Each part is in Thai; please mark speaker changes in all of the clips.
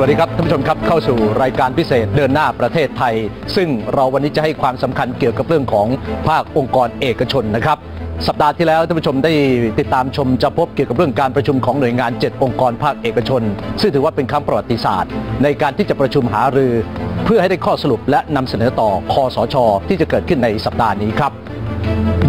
Speaker 1: สวัสดีครับท่านผู้ชมครับเข้าสู่รายการพิเศษเดินหน้าประเทศไทย ซึ่งเราวันนี้จะให้ความสำคัญเกี่ยวกับเรื่องของภาคองค์กรเอกชนนะครับสัปดาห์ที่แล้วท่านผู้ชมได้ติดตามชมจะพบเกี่ยวกับเรื่องการประชุมของหน่วยงาน 7 องค์กรภาคเอกชน ซึ่งถือว่าเป็นครั้งประวัติศาสตร์ ในการที่จะประชุมหารือ เพื่อให้ได้ข้อสรุปและนำเสนอต่อคอสช ที่จะเกิดขึ้นในสัปดาห์นี้ครับ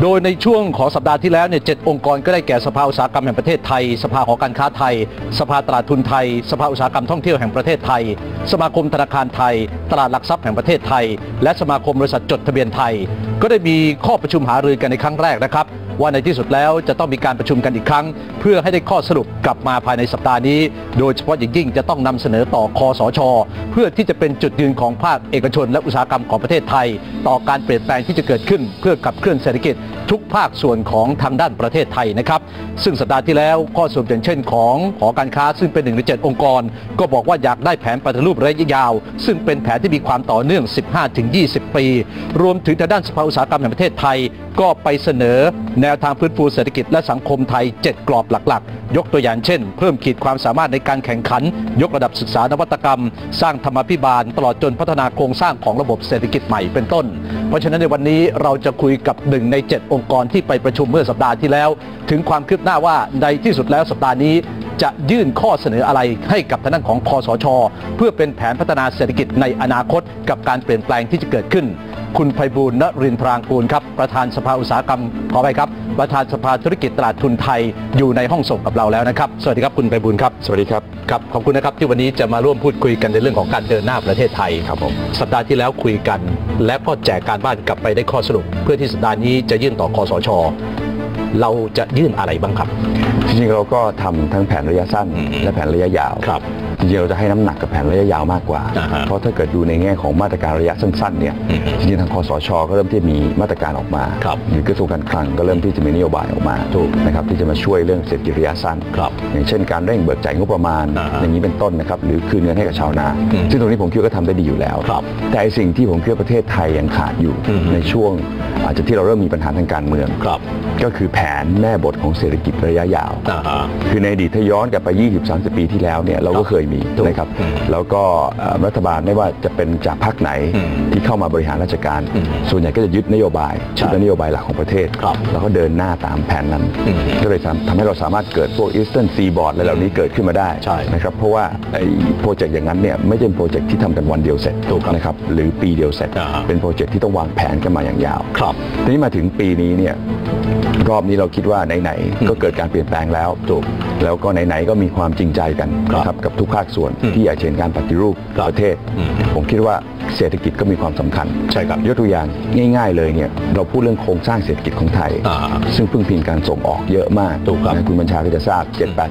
Speaker 1: โดยในช่วงของสัปดาห์ที่แล้วเนี่ยเจ็ดองค์กรก็ได้แก่สภาอุตสาหกรรมแห่งประเทศไทย สภาหอการค้าไทย สภาตลาดทุนไทย สภาอุตสาหกรรมท่องเที่ยวแห่งประเทศไทย สมาคมธนาคารไทย ตลาดหลักทรัพย์แห่งประเทศไทย และสมาคมบริษัทจดทะเบียนไทย ก็ได้มีข้อประชุมหารือกันในครั้งแรกนะครับ ว่าในที่สุดแล้วจะต้องมีการประชุมกันอีกครั้ง เพื่อให้ได้ข้อสรุปกลับมาภายในสัปดาห์นี้ โดยเฉพาะอย่างยิ่งจะต้องนำเสนอต่อคอสช เพื่อที่จะเป็นจุดยืนของภาคเอกชน และอุตสาหกรรมของประเทศไทย ต่อการเปลี่ยนแปลงที่จะเกิดขึ้น เพื่อขับเคลื่อนเศรษฐกิจทุกภาคส่วนของทางด้านประเทศไทยนะครับซึ่งสัปดาห์ที่แล้วข้อสรุปอย่างเช่น ของหอการค้าซึ่งเป็นหนึ่งในเจ็ดองค์กร ก็บอกว่าอยากได้แผนปฏิรูประยะยาว ซึ่งเป็นแผนที่มีความต่อเนื่อง 15-20 ปี รวมถึงทางด้านสภาอุตสาหกรรมแห่งประเทศไทย ก็ไปเสนอแนนวทางฟื้นฟูเศรษฐกิจและสังคมไทย 7 กรอบหลักๆ ยกตัวอย่างเช่น เพิ่มขีดความสามารถในการแข่งขัน ยกระดับศึกษานวัตกรรม สร้างธรรมาภิบาล ตลอดจนพัฒนาโครงสร้างของระบบเศรษฐกิจใหม่เป็นต้น เพราะฉะนั้นในวันนี้เราจะคุยกับหนึ่งใน 7 องค์กรที่ไปประชุมเมื่อสัปดาห์ที่แล้ว ถึงความคืบหน้าว่าในที่สุดแล้วสัปดาห์นี้จะยื่นข้อเสนออะไรให้กับทางด้านของคอสช เพื่อเป็นแผนพัฒนาเศรษฐกิจในอนาคตกับการเปลี่ยนแปลงที่จะเกิดขึ้น คุณไพบูลย์นรินทร์พรางกูลครับ ประธานสภาอุตสาหกรรมขอไปครับ ประธานสภาธุรกิจตลาดทุนไทยอยู่ในห้องส่งกับเราแล้วนะครับ สวัสดีครับคุณไพบูลย์ครับ
Speaker 2: สวัสดีครับ
Speaker 1: ครับ ขอบคุณนะครับที่วันนี้จะมาร่วมพูดคุยกันในเรื่องของการเดินหน้าประเทศไทย
Speaker 2: ครับผม
Speaker 1: สัปดาห์ที่แล้วคุยกัน และก็แจกการบ้านกลับไปได้ข้อสรุป เพื่อที่สัปดาห์นี้จะยื่นต่อคอสช เราจะยื่นอะไรบ้างครับ
Speaker 2: จริงๆเราก็ทำทั้งแผนระยะสั้น
Speaker 1: อืม
Speaker 2: และแผนระยะยาว
Speaker 1: ครับ
Speaker 2: จริงๆเราจะให้น้ำหนักกับแผนระยะยาวมากกว่า
Speaker 1: อ่าฮะ
Speaker 2: เพราะถ้าเกิดดูในแง่ของมาตรการระยะสั้นๆเนี่ย
Speaker 1: อืม
Speaker 2: จริงๆทางคอสช ก็เริ่มที่จะมีมาตรการออกมา
Speaker 1: ครับ
Speaker 2: หรือกระทรวงการคลังก็เริ่มที่จะมีนโยบายออกมา
Speaker 1: ถูก
Speaker 2: นะครับที่จะมาช่วยเรื่องเศรษฐกิจระยะสั้น
Speaker 1: ครับ
Speaker 2: อย่างเช่นการเร่งเบิกจ่ายงบประมาณ
Speaker 1: อ่าฮะ
Speaker 2: อย่างนี้เป็นต้นนะครับหรือคืนเงินให้กับชาวนา
Speaker 1: อืม
Speaker 2: ซึ่งตรงนี้ผมคิดว่าก็ทำได้ดีอยู่แล้ว
Speaker 1: ครับ
Speaker 2: แต่ไอ้สิ่งที่ผมคิดว่าประเทศไทยยังขาดอยู่
Speaker 1: อืม
Speaker 2: ในช่วง อาจจะที่เราเริ่มมีปัญหาทางการเมือง
Speaker 1: ครับ
Speaker 2: ก็คือแผนแม่บทของเศรษฐกิจระยะยาว
Speaker 1: อ่าฮะ
Speaker 2: คือในอดีตถ้าย้อนกลับไป 20-30 ปีที่แล้วเนี่ยเราก็เคยมี
Speaker 1: ถูก
Speaker 2: นะครับ
Speaker 1: อืม
Speaker 2: แล้วก็เอ่อรัฐบาลไม่ว่าจะเป็นจากพรรคไหน
Speaker 1: อืม
Speaker 2: ที่เข้ามาบริหารราชการ
Speaker 1: อืม
Speaker 2: ส่วนใหญ่ก็จะยึดนโยบาย
Speaker 1: ใช่
Speaker 2: ที่เป็นนโยบายหลักของประเทศ
Speaker 1: ครับ
Speaker 2: แล้วก็เดินหน้าตามแผนนั้น
Speaker 1: อืม
Speaker 2: ก็เลยทำทำให้เราสามารถเกิดพวก Eastern Seaboard อะไรเหล่านี้เกิดขึ้นมาได้
Speaker 1: ใช่
Speaker 2: นะครับเพราะว่าไอ้โปรเจกต์อย่างนั้นเนี่ยไม่ใช่โปรเจกต์ที่ทำกันวันเดียวเสร็จ
Speaker 1: ถูกครับ
Speaker 2: นะครับหรือปีเดียวเสร็จ
Speaker 1: อ่าฮะ
Speaker 2: เป็นโปรเจกต์ที่ต้องวางแผนกันมาอย่างยาว
Speaker 1: อบ
Speaker 2: ทีนี้มาถึงปีนี้เนี่ยรอบนี้เราคิดว่าไหนๆก็เกิดการเปลี่ยนแปลงแล้ว
Speaker 1: ถูก
Speaker 2: แล้วก็ไหนๆก็มีความจริงใจกัน
Speaker 1: ครับ
Speaker 2: นะครับกับทุกภาคส่วน
Speaker 1: อืม
Speaker 2: ที่อยากจะเห็นการปฏิรูป
Speaker 1: ครับ
Speaker 2: ประเทศ
Speaker 1: อืม
Speaker 2: ผมคิดว่าเศรษฐกิจก็มีความสำคัญ
Speaker 1: ใช่ครับ
Speaker 2: ยกตัวอย่างง่าย ๆ เลยเนี่ยเราพูดเรื่องโครงสร้างเศรษฐกิจของไทย
Speaker 1: อ่า
Speaker 2: ซึ่งพึ่งพิงการส่งออกเยอะมาก
Speaker 1: ถูกครับ
Speaker 2: นะคุณบัญชาก็จะทราบ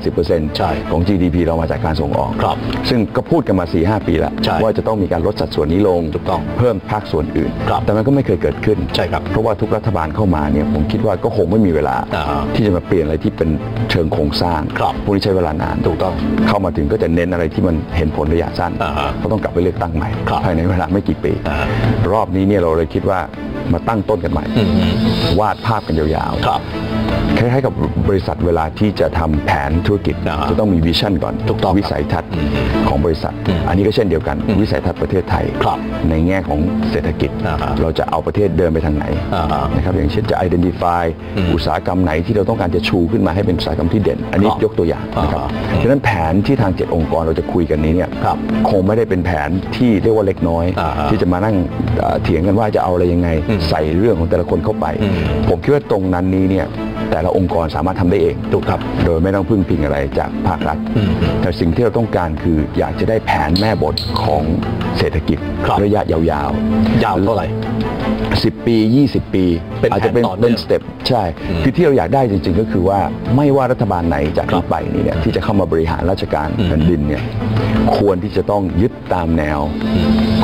Speaker 2: 7-80%
Speaker 1: ใช่
Speaker 2: ของ GDP เรามาจากการส่งออก
Speaker 1: ครับ
Speaker 2: ซึ่งก็พูดกันมา 4-5 ปีแล้ว
Speaker 1: ใช่
Speaker 2: ว่าจะต้องมีการลดสัดส่วนนี้ลง
Speaker 1: ถูกต้อง
Speaker 2: เพิ่มภาคส่วนอื่น
Speaker 1: ครับ
Speaker 2: แต่มันก็ไม่เคยเกิดขึ้น
Speaker 1: ใช่ครับ
Speaker 2: เพราะว่าทุกรัฐบาลเข้ามาเนี่ยผมคิดว่าก็คงไม่มีเวลา
Speaker 1: อ่าฮะ
Speaker 2: ที่จะมาเปลี่ยนอะไรที่เป็นเชิงโครงสร้าง
Speaker 1: ครับ
Speaker 2: พวกนี้ใช้เวลานาน
Speaker 1: ถูกต้อง
Speaker 2: เข้ามาถึงก็จะเน้นอะไรที่มันเห็นผลระยะสั้น
Speaker 1: อ่าฮะ
Speaker 2: ก็ต้องกลับไปเลือกตั้งใหม่
Speaker 1: ครับ
Speaker 2: ภายในเวลาไม่กี่ปี
Speaker 1: อ่า
Speaker 2: รอบนี้เนี่ยเราเลยคิดว่ามาตั้งต้นกันใหม่
Speaker 1: อืม
Speaker 2: วาดภาพกันยาว
Speaker 1: ครับ
Speaker 2: ๆคล้ายๆกับบริษัทเวลาที่จะทำแผนธุรกิจ
Speaker 1: อ่าฮะ
Speaker 2: จะต้องมีวิชั่นก่อน
Speaker 1: ถูกต้อง
Speaker 2: วิสัยทัศน์
Speaker 1: อืม
Speaker 2: ของบริษัท
Speaker 1: อืม
Speaker 2: อันนี้ก็เช่นเดียวกัน
Speaker 1: อืม
Speaker 2: วิสัยทัศน์ประเทศไทย
Speaker 1: ครับ
Speaker 2: ในแง่ของเศรษฐกิจ
Speaker 1: อ่าฮะ
Speaker 2: เราจะเอาประเทศเดินไปทางไหน
Speaker 1: อ่าฮะ
Speaker 2: นะครับอย่างเช่นจะ identify
Speaker 1: อืม
Speaker 2: อุตสาหกรรมไหนที่เราต้องการจะชูขึ้นมาให้เป็นอุตสาหกรรมที่เด่น อันนี้
Speaker 1: ครับ
Speaker 2: ยกตัวอย่างนะครับ
Speaker 1: อ่า
Speaker 2: ฉะนั้นแผนที่ทางเจ็ดองค์กรเราจะคุยกันนี้เนี่ย
Speaker 1: ครับ
Speaker 2: คงไม่ได้เป็นแผนที่เรียกว่าเล็กน้อย
Speaker 1: อ่าฮะ
Speaker 2: ที่จะมานั่งเอ่อเถียงกันว่าจะเอาอะไรยังไง
Speaker 1: อืม
Speaker 2: ใส่เรื่องของแต่ละคนเข้าไป
Speaker 1: อืม
Speaker 2: ผมคิดว่าตรงนั้นนี้เนี่ยแต่ละองค์กรสามารถทำได้เอง
Speaker 1: ถูกครับ
Speaker 2: โดยไม่ต้องพึ่งพิงอะไรจากภาครัฐ
Speaker 1: อืม
Speaker 2: แต่สิ่งที่เราต้องการคืออยากจะได้แผนแม่บทของเศรษฐกิจ
Speaker 1: ครับ
Speaker 2: ระยะยาว
Speaker 1: ยาวเท่าไหร่
Speaker 2: ๆ 10 ปี 20 ปี
Speaker 1: เป็นแผน
Speaker 2: อาจจะเป็น
Speaker 1: ต่อเนื่
Speaker 2: เป็
Speaker 1: อนง
Speaker 2: สเต็ปใช่
Speaker 1: อืม
Speaker 2: คือที่เราอยากได้จริง ๆ ก็คือว่าไม่ว่ารัฐบาลไหนจาก
Speaker 1: ครั
Speaker 2: นี้
Speaker 1: บ
Speaker 2: ไปนี่เนี่ยที่จะเข้ามาบริหารราชการ
Speaker 1: อืม
Speaker 2: แผ่นดินเนี่ยควรที่จะต้องยึดตามแนว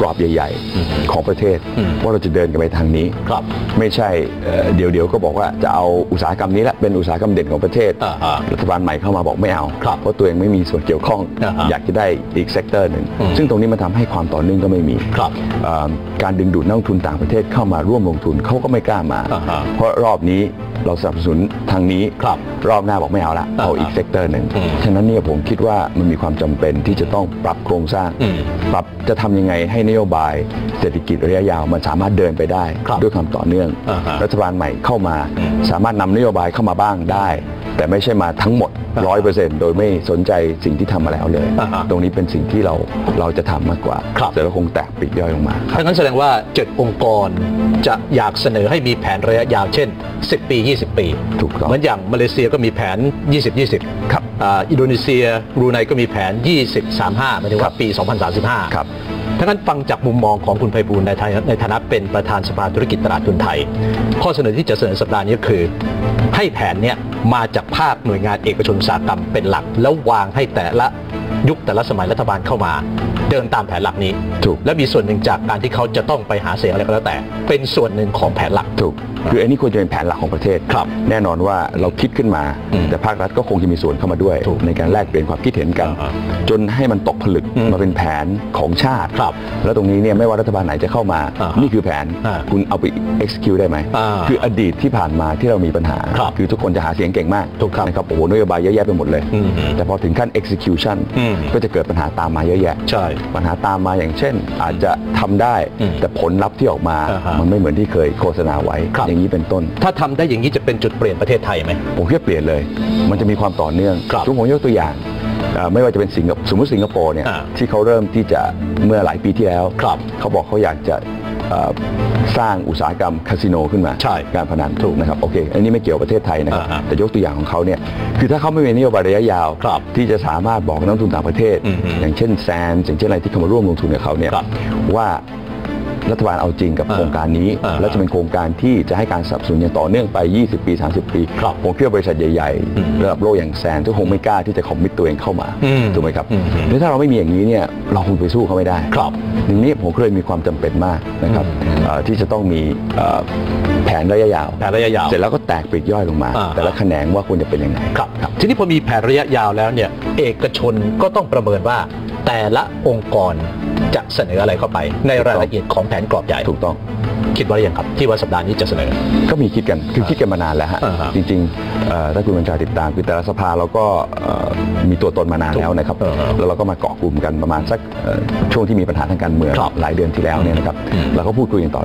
Speaker 2: กรอบใหญ่
Speaker 1: อืม
Speaker 2: ๆของประเทศ
Speaker 1: อืม
Speaker 2: ว่าเราจะเดินกันไปทางนี้
Speaker 1: ครับ
Speaker 2: ไม่ใช่เอ่อเดี๋ยวเดี๋ยวก็บอกว่าจะเอาอุตสาหกรรมนี้แหละเป็นอุตสาหกรรมเด่นของประเทศ
Speaker 1: อ่าฮะ
Speaker 2: รัฐบาลใหม่เข้ามาบอกไม่เอา
Speaker 1: ครับ
Speaker 2: เพราะตัวเองไม่มีส่วนเกี่ยวข้อง
Speaker 1: อ่าฮะ
Speaker 2: อยากจะได้อีกเซกเตอร์หนึ่ง
Speaker 1: อืม
Speaker 2: ซึ่งตรงนี้มันทำให้ความต่อเนื่องก็ไม่มี
Speaker 1: ครับ
Speaker 2: เอ่อการดึงดูดนักลงทุนต่างประเทศเข้ามาร่วมลงทุนเขาก็ไม่กล้ามา
Speaker 1: อ่าฮะ
Speaker 2: เพราะรอบนี้เราสนับสนุนทางนี้
Speaker 1: ครับ
Speaker 2: รอบหน้าบอกไม่เอาละ
Speaker 1: อ่าฮะ
Speaker 2: เอาอีกเซกเตอร์หนึ่ง
Speaker 1: อืม
Speaker 2: ฉะนั้นเนี่ยผมคิดว่ามันมีความจำเป็นที่จะต้องปรับโครงสร้าง
Speaker 1: อืม
Speaker 2: ปรับจะทำยังไงให้นโยบายเศรษฐกิจระยะยาวมันสามารถเดินไปได้
Speaker 1: ครับ
Speaker 2: ด้วยความต่อเนื่อง
Speaker 1: อ่าฮะ
Speaker 2: รัฐบาลใหม่เข้ามา
Speaker 1: อืม
Speaker 2: สามารถนำนโยบายเข้ามาบ้างได้ แต่ไม่ใช่มาทั้งหมด
Speaker 1: อ่า
Speaker 2: ร้อยเปอร์เซ็นต์โดยไม่สนใจสิ่งที่ทำมาแล้วเลย
Speaker 1: อ่าฮะ
Speaker 2: ตรงนี้เป็นสิ่งที่เราเราจะทำมากกว่า
Speaker 1: ครับ
Speaker 2: แต่เราคงแตกปลีกย่อยลงมา
Speaker 1: ถ้างั้นแสดงว่า 7 องค์กรจะอยากเสนอให้มีแผนระยะยาวเช่น 10 ปี 20 ปี
Speaker 2: ถูกต้อง
Speaker 1: เหมือนอย่างมาเลเซียก็มีแผน 20 20
Speaker 2: ครับ
Speaker 1: อ่าอินโดนีเซียบรูไนก็มีแผน 20 35หมายถึง
Speaker 2: ครั
Speaker 1: ว่า
Speaker 2: บ
Speaker 1: ปี 2035
Speaker 2: ครับั้
Speaker 1: งนั้นฟังจากมุมมองของคุณไพบูลในฐานะในฐานะเป็นประธานสภาธุรกิจตลาดทุนไทย ข้อเสนอที่จะเสนอสัปดาห์นี้คือ ให้แผนเนี้ยมาจากภาคหน่วยงานเอกชนอุตสาหกรรมเป็นหลัก แล้ววางให้แต่ละยุคแต่ละสมัยรัฐบาลเข้ามา เดินตามแผนหลักนี้
Speaker 2: ถูก
Speaker 1: และมีส่วนหนึ่งจากการที่เขาจะต้องไปหาเสียงอะไรก็แล้วแต่ เป็นส่วนหนึ่งของแผนหลัก
Speaker 2: ถูกคืออันนี้ควรจะเป็นแผนหลักของประเทศ
Speaker 1: ครับ
Speaker 2: แน่นอนว่าเราคิดขึ้นมา
Speaker 1: อืม
Speaker 2: แต่ภาครัฐก็คงจะมีส่วนเข้ามาด้วย
Speaker 1: ถูก
Speaker 2: ในการแลกเปลี่ยนความคิดเห็นกัน
Speaker 1: อ่า
Speaker 2: จนให้มันตกผลึก
Speaker 1: อืม
Speaker 2: มาเป็นแผนของชาติ
Speaker 1: ครับ
Speaker 2: แล้วตรงนี้เนี่ยไม่ว่ารัฐบาลไหนจะเข้ามา
Speaker 1: อ่า
Speaker 2: นี่คือแผน
Speaker 1: อ่า
Speaker 2: คุณเอาไป execute ได้ไหม
Speaker 1: อ่า
Speaker 2: คืออดีตที่ผ่านมาที่เรามีปัญหา
Speaker 1: ครับ
Speaker 2: อทุกคนจะหาเสียงเก่งมาก
Speaker 1: ถูกครับ
Speaker 2: นะครับโอ้โหนโยบายเยอะแยะไปหมดเลย
Speaker 1: อืม
Speaker 2: แต่พอถึงขั้น execution
Speaker 1: อืม
Speaker 2: ก็จะเกิดปัญหาตามมาเยอะแยะ
Speaker 1: ใช่
Speaker 2: ปัญหาตามมาอย่างเช่น อาจจะทำได้
Speaker 1: อืม
Speaker 2: แต่ผลลัพธ์ที่ออกมา
Speaker 1: อ่าฮะ
Speaker 2: มันไม่เหมือนที่เคยโฆษณาไว้
Speaker 1: ครับ
Speaker 2: อย่างนี้เป็นต้น
Speaker 1: ถ้าทำได้อย่างนี้จะเป็นจุดเปลี่ยนประเทศไทยไหม
Speaker 2: ผมคิดว่าเปลี่ยนเลย มันจะมีความต่อเนื่อง
Speaker 1: ครับ
Speaker 2: ทุกผมยกตัวอย่างเอ่อไม่ว่าจะเป็นสิงคโปร์สมมติสิงคโปร์เนี่ย
Speaker 1: อ่า
Speaker 2: ที่เขาเริ่มที่จะเมื่อหลายปีที่แล้ว
Speaker 1: ครับ
Speaker 2: เขาบอกเขาอยากจะเอ่อ สร้างอุตสาหกรรมคาสิโนขึ้นมา
Speaker 1: ใช่
Speaker 2: การพนันถูกนะครับโอเคอันนี้ไม่เกี่ยวกับประเทศไทยนะครับ
Speaker 1: อ่าฮะ
Speaker 2: แต่ยกตัวอย่างของเขาเนี่ยคือถ้าเขาไม่มีนโยบายระยะยาว
Speaker 1: ครับ
Speaker 2: ที่จะสามารถบอกนักลงทุนต่างประเทศ
Speaker 1: อืมฮึ
Speaker 2: อย่างเช่นแซนอย่างเช่นอะไรที่เข้ามาร่วมลงทุนกับเขาเนี่ย
Speaker 1: ครับ
Speaker 2: ว่า รัฐบาลเอาจริงกับ
Speaker 1: อ่า
Speaker 2: โครงการนี้
Speaker 1: อ่า
Speaker 2: และจะเป็นโครงการที่จะให้การสนับสนุนอย่างต่อเนื่องไป 20 ปี 30 ปี
Speaker 1: ครับ
Speaker 2: ผมคิดว่าบริษัทใหญ่
Speaker 1: อืม
Speaker 2: ๆระดับโลกอย่างแซนก็คงไม่กล้าที่จะคอมมิตตัวเองเข้ามา
Speaker 1: อืม
Speaker 2: ถูกไหมครับ
Speaker 1: อืม
Speaker 2: หรือถ้าเราไม่มีอย่างนี้เนี่ยเราคงไปสู้เขาไม่ได้
Speaker 1: ครับ
Speaker 2: ทีนี้ผมก็เลยมีความจำเป็นมากนะครับ
Speaker 1: อืม
Speaker 2: เอ่อที่จะต้องมีเอ่อแผนระยะยาว
Speaker 1: แผนระยะยาว
Speaker 2: เสร็จแล้วก็แตกปลีกย่อยลงมา
Speaker 1: อ่า
Speaker 2: แต่ละแขนงว่าควรจะเป็นยังไง
Speaker 1: ครับทีนี้พอมีแผนระยะยาวแล้วเนี่ยเอกชนก็ต้องประเมินว่า แต่ละองค์กรจะเสนออะไรเข้าไปในรายละเอียดของแผนกรอบใหญ่
Speaker 2: ถูกต้อง
Speaker 1: คิดว่าหรือยังครับ ที่ว่าสัปดาห์นี้จะเสนอ
Speaker 2: ก็มีคิดกันคือคิดกันมานานแล้วฮะ
Speaker 1: อ่าฮะ
Speaker 2: จริงๆเอ่อถ้าคุณบัญชาติดตามคือแต่ละสภาเราก็เอ่อมีตัวตนมานานแล้วนะครับ
Speaker 1: อ่าฮะ
Speaker 2: แล้วเราก็มาเกาะกลุ่มกันประมาณสักเอ่อช่วงที่มีปัญหาทางการเมือง
Speaker 1: ครับ
Speaker 2: หลายเดือนที่แล้วเนี่ยนะครับ
Speaker 1: อืม
Speaker 2: เราก็พูดคุยกันต่อ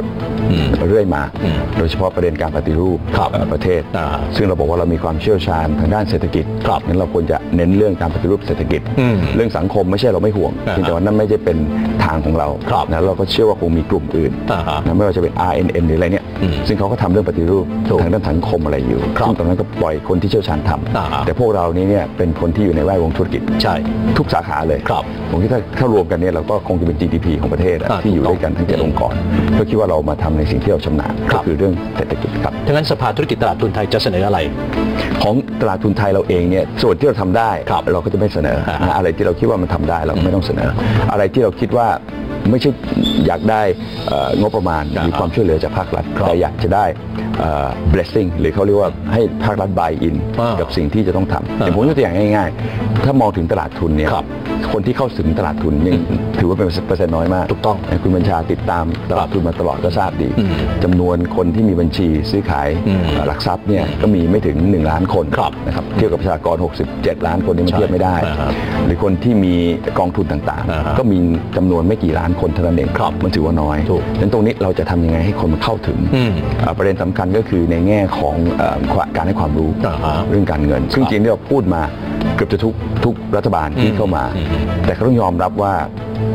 Speaker 1: อืม
Speaker 2: เรื่อยมา
Speaker 1: อืม
Speaker 2: โดยเฉพาะประเด็นการปฏิรูป
Speaker 1: ครับ
Speaker 2: เอ่อประเทศ
Speaker 1: อ่า
Speaker 2: ซึ่งเราบอกว่าเรามีความเชี่ยวชาญทางด้านเศรษฐกิจ
Speaker 1: ครับ
Speaker 2: งั้นเราควรจะเน้นเรื่องการปฏิรูปเศรษฐกิจ
Speaker 1: อืม
Speaker 2: เรื่องสังคมไม่ใช่เราไม่ห่วง
Speaker 1: อ่าฮะ
Speaker 2: เพียงแต่ว่านั่นไม่ใช่เป็นทางของเรา
Speaker 1: ครับ
Speaker 2: นะเราก็เชื่อว่าคงมีกลุ่มอื่น
Speaker 1: อ่าฮะ
Speaker 2: นะไม่ว่าจะเป็น RNN หรืออะไรเนี่ย
Speaker 1: อืม
Speaker 2: ซึ่งเขาก็ทำเรื่องปฏิรูป
Speaker 1: ถูก
Speaker 2: ทางด้านสังคมอะไรอยู่
Speaker 1: ครับ
Speaker 2: ซึ่งตรงนั้นก็ปล่อยคนที่เชี่ยวชาญท
Speaker 1: อ่าฮะำ
Speaker 2: แต่พวกเรานี้เนี่ยเป็นคนที่อยู่ในแวดวงธุรกิจ
Speaker 1: ใช่
Speaker 2: ทุกสาขาเลย
Speaker 1: ครับ
Speaker 2: ผมคิดถ้าถ้ารวมกันเนี่ยเราก็คงจะเป็น GDP ของประเทศอะ
Speaker 1: อ่า
Speaker 2: ที่อยู่
Speaker 1: ถูกต้อง
Speaker 2: ด้วยกันทั้งเจ็ดองค์กรก็คิดว่าเรามาทำในสิ่งที่เราชำนาญ
Speaker 1: ครั
Speaker 2: ก็
Speaker 1: บ
Speaker 2: คือเรื่องเศรษฐกิจครับ
Speaker 1: ทั้งนั้นสภาธุรกิจตลาดทุนไทยจะเสนออะไร
Speaker 2: ของตลาดทุนไทยเราเองเนี่ยส่วนที่เราทำได้
Speaker 1: ครับ
Speaker 2: เราก็จะไม่เสนอ
Speaker 1: อ่า
Speaker 2: นะอะไรที่เราคิดว่ามันทำได้เราก็ไม่ต้องเสนอ อะไรที่เราคิดว่า ไม่ใช่อยากได้เอ่องบประมาณหรือความช่วยเหลือจากภาครัฐ
Speaker 1: ครับ
Speaker 2: แต่อยากจะได้เอ่อ blessing หรือเขาเรียกว่าให้ภาครัฐ buy in
Speaker 1: อ่า
Speaker 2: กับสิ่งที่จะต้องทำอย่างผมยกตัวอย่างง่าย ๆ ถ้ามองถึงตลาดทุนเนี่ย
Speaker 1: ครับ
Speaker 2: คนที่เข้าถึงตลาดทุนยังถือว่าเป็นเปอร์เซ็นต์น้อยมาก
Speaker 1: ถูกต้อง
Speaker 2: คุณบัญชาติดตามตลาดทุนมาตลอดก็ทราบดี
Speaker 1: อืม
Speaker 2: จำนวนคนที่มีบัญชีซื้อขาย
Speaker 1: อืม
Speaker 2: เอ่อหลักทรัพย์เนี่ยก็มีไม่ถึง 1 ล้านคน
Speaker 1: ครับ
Speaker 2: นะครับ เทียบกับประชากร 67 ล้านคนนี่มัน
Speaker 1: ใช่
Speaker 2: เทียบไม่ได้
Speaker 1: อ่าฮะ
Speaker 2: หรือคนที่มีกองทุนต่าง
Speaker 1: อ่าฮะ
Speaker 2: ๆก็มีจำนวนไม่กี่ล้านคนเท่านั้นเอง
Speaker 1: ครับ
Speaker 2: มันถือว่าน้อย
Speaker 1: ถูก
Speaker 2: ดังนั้นตรงนี้เราจะทำยังไงให้คนมันเข้าถึง
Speaker 1: อืม
Speaker 2: เอ่อประเด็นสำคัญก็คือในแง่ของเอ่อการให้ความรู้
Speaker 1: อ่าฮะ
Speaker 2: เรื่องการเงิน ซึ่งจริงๆที่เราพูดมาเกือบจะทุกทุกรัฐบาลที่
Speaker 1: อืม
Speaker 2: เข้ามา
Speaker 1: อืม
Speaker 2: แต่ก็ต้องยอมรับว่า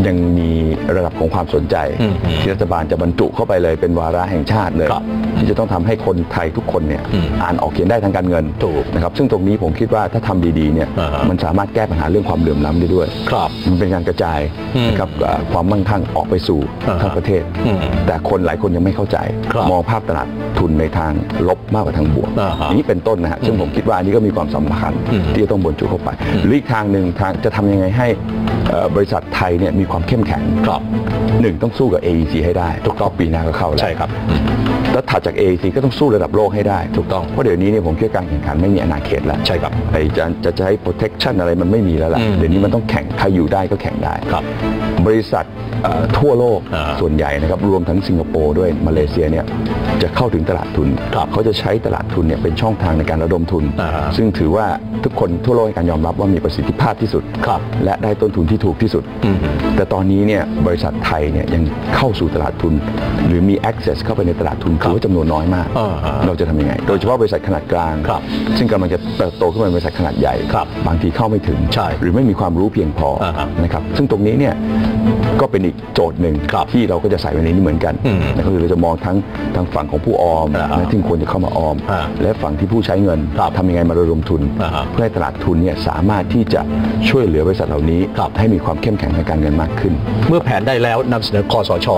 Speaker 2: ยังมีระดับของความสนใจ
Speaker 1: อืม
Speaker 2: ที่รัฐบาลจะบรรจุเข้าไปเลยเป็นวาระแห่งชาติเลย
Speaker 1: ครับ
Speaker 2: ที่จะต้องทำให้คนไทยทุกคนเนี่ย
Speaker 1: อืม
Speaker 2: อ่านออกเขียนได้ทางการเงิน
Speaker 1: ถูก
Speaker 2: นะครับซึ่งตรงนี้ผมคิดว่าถ้าทำดีๆเนี่ย
Speaker 1: อ่าฮะ
Speaker 2: มันสามารถแก้ปัญหาเรื่องความเหลื่อมล้ำได้ด้วย
Speaker 1: ครับ
Speaker 2: มันเป็นการกระจาย
Speaker 1: อืม
Speaker 2: นะครับเอ่อความมั่งคั่งออกไปสู่
Speaker 1: อ่าฮะ
Speaker 2: ทั้งประเทศ
Speaker 1: อืม
Speaker 2: แต่คนหลายคนยังไม่เข้าใจ
Speaker 1: ครับ
Speaker 2: มองภาพตลาดทุนในทางลบมากกว่าทางบวก
Speaker 1: อ่าฮะ
Speaker 2: อย่างนี้เป็นต้นนะฮะซึ่งผมคิดว่าอันนี้ก็มีความสำคัญ
Speaker 1: อืม
Speaker 2: ที่จะต้องบรรจุเข้าไป
Speaker 1: อืม
Speaker 2: หรืออีกทางหนึ่งทางจะทำยังไงให้เอ่อเอ่อบริษัทไทยเนี่ยมีความเข้มแข็ง
Speaker 1: ครับ
Speaker 2: หนึ่งต้องสู้กับ AEC ให้ได้ถูกต้องปีหน้าก็เข้าแล้ว
Speaker 1: ใช่ครับ
Speaker 2: แล้วถัดจาก AEC ก็ต้องสู้ระดับโลกให้ได้
Speaker 1: ถูกต้อง
Speaker 2: เพราะเดี๋ยวนี้เนี่ยผมคิดว่าการแข่งขันไม่มีอนาเขตแล้ว
Speaker 1: ใช่ครับ
Speaker 2: ไอ้จะจะจะใช้ protection อะไรมันไม่มีแล้วล่ะ
Speaker 1: อืม
Speaker 2: เดี๋ยวนี้มันต้องแข่งใครอยู่ได้ก็แข่งได้
Speaker 1: ครับ
Speaker 2: บริษัทเอ่อทั่วโลก
Speaker 1: อ่า
Speaker 2: ส่วนใหญ่นะครับรวมทั้งสิงคโปร์ด้วยมาเลเซียเนี่ย จะเข้าถึงตลาดทุน
Speaker 1: ครับ
Speaker 2: เขาจะใช้ตลาดทุนเนี่ยเป็นช่องทางในการระดมทุน
Speaker 1: อ่าฮะ
Speaker 2: ซึ่งถือว่าทุกคนทั่วโลกให้การยอมรับว่ามีประสิทธิภาพที่สุด
Speaker 1: ครับ
Speaker 2: และได้ต้นทุนที่ถูกที่สุด
Speaker 1: อืม
Speaker 2: แต่ตอนนี้เนี่ยบริษัทไทยเนี่ยยังเข้าสู่ตลาดทุน หรือมี access เข้าไปในตลาดทุนถือว่าจำนวนน้อยมาก
Speaker 1: อ่าฮะ
Speaker 2: เราจะทำยังไง โดยเฉพาะบริษัทขนาดกลาง
Speaker 1: ครับ
Speaker 2: ซึ่งกำลังจะเติบโตขึ้นมาเป็นบริษัทขนาดใหญ่
Speaker 1: ครับ
Speaker 2: บางทีเข้าไม่ถึง
Speaker 1: ใช่
Speaker 2: หรือไม่มีความรู้เพียงพอ
Speaker 1: อ่าฮะ
Speaker 2: นะครับซึ่งตรงนี้เนี่ยก็เป็นอีกโจทย์หนึ่ง
Speaker 1: ครับ
Speaker 2: ที่เราก็จะใส่ไว้ในนี้เหมือนกัน
Speaker 1: อืม
Speaker 2: นะครับคือเราจะมองทั้งทางฝั่งของผู้ออม
Speaker 1: อ่าฮะ
Speaker 2: นะที่ควรจะเข้ามาออม
Speaker 1: อ่า
Speaker 2: และฝั่งที่ผู้ใช้เงิน
Speaker 1: ครับ
Speaker 2: ทำยังไงมาระดมทุน
Speaker 1: อ่าฮะ
Speaker 2: เพื่อให้ตลาดทุนเนี่ยสามารถที่จะช่วยเหลือบริษัทเหล่านี้
Speaker 1: ครับ
Speaker 2: ให้มีความเข้มแข็งทางการเงินมากขึ้น
Speaker 1: เมื่อแผนได้แล้วนำเสนอคอสช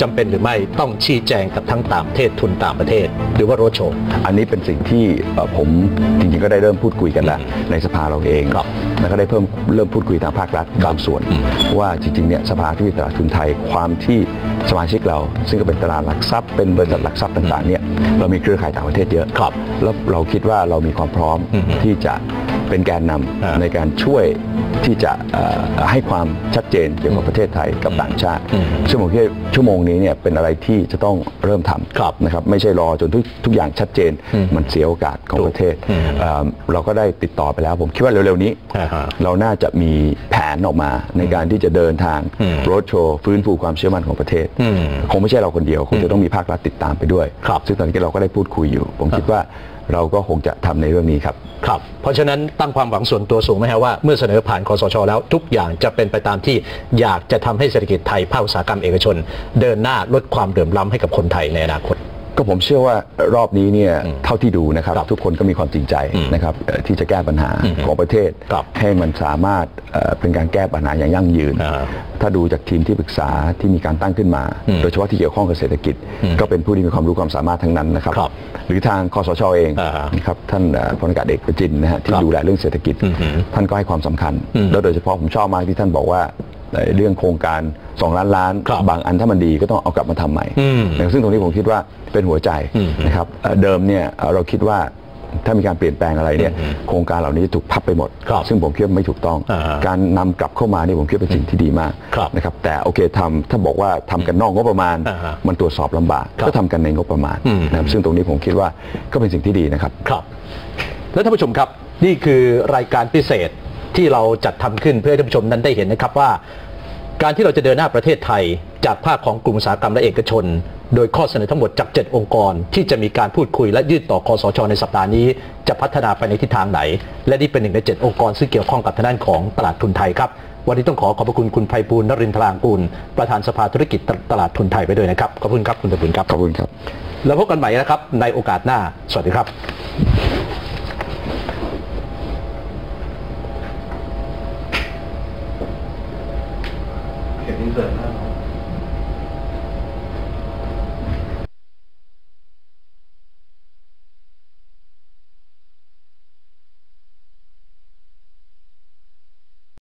Speaker 1: จำเป็นหรือไม่ต้องชี้แจงกับทั้งต่างประเทศทุนต่างประเทศ หรือว่าโรดโชว์
Speaker 2: อันนี้เป็นสิ่งที่เอ่อผมจริงๆก็ได้เริ่มพูดคุยกันแล้วในสภาเราเอง
Speaker 1: ครับ
Speaker 2: แล้วก็ได้เพิ่มเริ่มพูดคุยทางภาครัฐบางส่วน
Speaker 1: อืม
Speaker 2: ว่าจริงๆเนี่ยสภาที่ตลาดทุนไทยความที่สมาชิกเรา ซึ่งก็เป็นตลาดหลักทรัพย์เป็นบริษัทหลักทรัพย์ต่างๆเนี่ยเรามีเครือข่ายต่างประเทศเยอะ
Speaker 1: ครับ
Speaker 2: แล้วเราคิดว่าเรามีความพร้อม
Speaker 1: อืม
Speaker 2: ที่จะ เป็นแกนนำ
Speaker 1: อ่า
Speaker 2: ในการช่วยที่จะเอ่อให้ความชัดเจนเกี่ยวกับประเทศไทยกับต่างชาติ
Speaker 1: อืม
Speaker 2: ซึ่งผมคิดว่าชั่วโมงนี้เนี่ยเป็นอะไรที่จะต้องเริ่มทำ
Speaker 1: ครับ
Speaker 2: นะครับไม่ใช่รอจนทุกทุกอย่างชัดเจน
Speaker 1: อืม
Speaker 2: มันเสียโอกาสของ
Speaker 1: ถูก
Speaker 2: ประเทศ
Speaker 1: อืม
Speaker 2: เอ่อเราก็ได้ติดต่อไปแล้ว ผมคิดว่าเร็วๆนี้
Speaker 1: อ่าฮะ
Speaker 2: เราน่าจะมีแผนออกมาในการที่จะเดินทาง
Speaker 1: อืม
Speaker 2: โรดโชว์ฟื้นฟูความเชื่อมั่นของประเทศ
Speaker 1: อืม
Speaker 2: คงไม่ใช่เราคนเดียวคงจะต้องมีภาครัฐติดตามไปด้วย
Speaker 1: ครับ
Speaker 2: ซึ่งตอนนี้เราก็ได้พูดคุยอยู่ ผมคิดว่า เราก็คงจะทำในเรื่องนี้ครับ
Speaker 1: ครับ เพราะฉะนั้นตั้งความหวังส่วนตัวสูงไหมฮะว่าเมื่อเสนอผ่านคอสช แล้วทุกอย่างจะเป็นไปตามที่อยากจะทำให้เศรษฐกิจไทยภาคอุตสาหกรรมเอกชน เดินหน้าลดความเดือดร้อนให้กับคนไทยในอนาคต
Speaker 2: ก็ผมเชื่อว่ารอบนี้เนี่ยเท่าที่ดูนะครับ
Speaker 1: ครับ
Speaker 2: ทุกคนก็มีความจริงใจ
Speaker 1: อืม
Speaker 2: นะครับเอ่อที่จะแก้ปัญหา
Speaker 1: อืม
Speaker 2: ของประเทศ
Speaker 1: ครับ
Speaker 2: ให้มันสามารถเอ่อเป็นการแก้ปัญหาอย่างยั่งยืน
Speaker 1: อ่า
Speaker 2: ถ้าดูจากทีมที่ปรึกษาที่มีการตั้งขึ้นมา
Speaker 1: อืม
Speaker 2: โดยเฉพาะที่เกี่ยวข้องกับเศรษฐกิจ
Speaker 1: อืม
Speaker 2: ก็เป็นผู้ที่มีความรู้ความสามารถทั้งนั้นนะครับ
Speaker 1: ครับ
Speaker 2: หรือทางคอสชเอง
Speaker 1: อ่าฮะ
Speaker 2: นะครับท่านเอ่อพลอากาศเอกประจินนะฮะที่
Speaker 1: ครับ
Speaker 2: ดูแลเรื่องเศรษฐกิจ
Speaker 1: อือหือ
Speaker 2: ท่านก็ให้ความสำคัญ
Speaker 1: อืม
Speaker 2: แล้วโดยเฉพาะผมชอบมากที่ท่านบอกว่า เอ่อเรื่องโครงการ 2 ล้านล้าน
Speaker 1: ครับ
Speaker 2: บางอันถ้ามันดีก็ต้องเอากลับมาทำใหม่
Speaker 1: อืม
Speaker 2: นะครับซึ่งตรงนี้ผมคิดว่าเป็นหัวใจ
Speaker 1: อืม
Speaker 2: นะครับเอ่อเดิมเนี่ยเอ่อเราคิดว่าถ้ามีการเปลี่ยนแปลงอะไรเนี่ย
Speaker 1: อืม
Speaker 2: โครงการเหล่านี้จะถูกพับไปหมด
Speaker 1: ครับ
Speaker 2: ซึ่งผมคิดว่าไม่ถูกต้อง
Speaker 1: อ่าฮะ
Speaker 2: การนำกลับเข้ามาเนี่ยผมคิดว่าเป็นสิ่งที่ดีมาก
Speaker 1: ครับ
Speaker 2: นะครับแต่โอเคทำถ้าบอกว่าทำกันนอกงบประมาณ
Speaker 1: อ่าฮะ
Speaker 2: มันตรวจสอบลำบาก
Speaker 1: ครับ
Speaker 2: ก็ทำกันในงบประมาณ
Speaker 1: อืม
Speaker 2: นะครับซึ่งตรงนี้ผมคิดว่าก็เป็นสิ่งที่ดีนะครับ
Speaker 1: ครับและท่านผู้ชมครับนี่คือรายการพิเศษที่เราจัดทำขึ้นเพื่อให้ท่านผู้ชมนั้นได้เห็นนะครับว่า การที่เราจะเดินหน้าประเทศไทย จากภาคของกลุ่มอุตสาหกรรมและเอกชน โดยข้อเสนอทั้งหมดจาก 7 องค์กร ที่จะมีการพูดคุยและยื่นต่อคอสชในสัปดาห์นี้ จะพัฒนาไปในทิศทางไหน และนี่เป็นหนึ่งใน 7 องค์กรซึ่งเกี่ยวข้องกับทางด้านของตลาดทุนไทยครับวันนี้ต้องขอขอบพระคุณคุณไพบูลย์นรินทรางกูล ประธานสภาธุรกิจตลาดทุนไทยไปด้วยนะครับ ขอบคุณครับคุณไพบูลย์ครับ
Speaker 2: ขอบคุณครับ
Speaker 1: แล้วพบกันใหม่นะครับในโอกาสหน้า สวัสดีครับ
Speaker 3: เห็นอิน